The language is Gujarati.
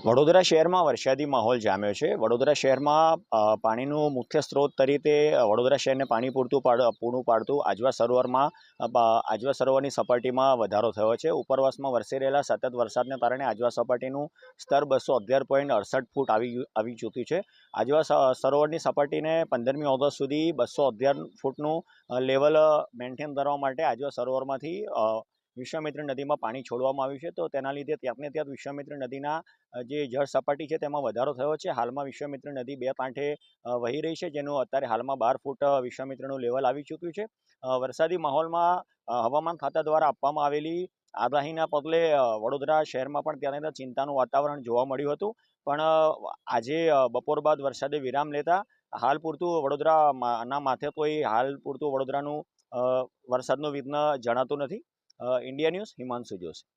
વડોદરા શહેરમાં વરસાદી માહોલ જામ્યો છે. વડોદરા શહેરમાં પાણીનું મુખ્ય સ્ત્રોત તરીકે વડોદરા શહેરને પાણી પૂરતું પાડ પૂરું પાડતું આજવા સરોવરમાં આજવા સરોવરની સપાટીમાં વધારો થયો છે. ઉપરવાસમાં વરસી રહેલા સતત વરસાદને કારણે આજવા સપાટીનું સ્તર બસો અગિયાર પોઈન્ટ અડસઠ ફૂટ આવી આવી ચૂક્યું છે. આજવા સરોવરની સપાટીને પંદરમી ઓગસ્ટ સુધી બસો અગિયાર ફૂટનું લેવલ મેન્ટેન કરવા માટે આજવા સરોવરમાંથી વિશ્વામિત્રી નદીમાં પાણી છોડવામાં આવ્યું છે. તો તેના લીધે ત્યાંને ત્યાં વિશ્વામિત્ર નદીના જે જળ સપાટી છે તેમાં વધારો થયો છે. હાલમાં વિશ્વામિત્ર નદી બે કાંઠે વહી રહી છે, જેનું અત્યારે હાલમાં બાર ફૂટ વિશ્વામિત્રનું લેવલ આવી ચૂક્યું છે. વરસાદી માહોલમાં હવામાન ખાતા દ્વારા આપવામાં આવેલી આગાહીના પગલે વડોદરા શહેરમાં પણ ત્યાં ચિંતાનું વાતાવરણ જોવા મળ્યું હતું. પણ આજે બપોર બાદ વરસાદે વિરામ લેતા હાલ પૂરતું વડોદરાના માથે કોઈ હાલ પૂરતું વડોદરાનું વરસાદનું વિઘ્ન જણાતું નથી. India news Himanshu Joshi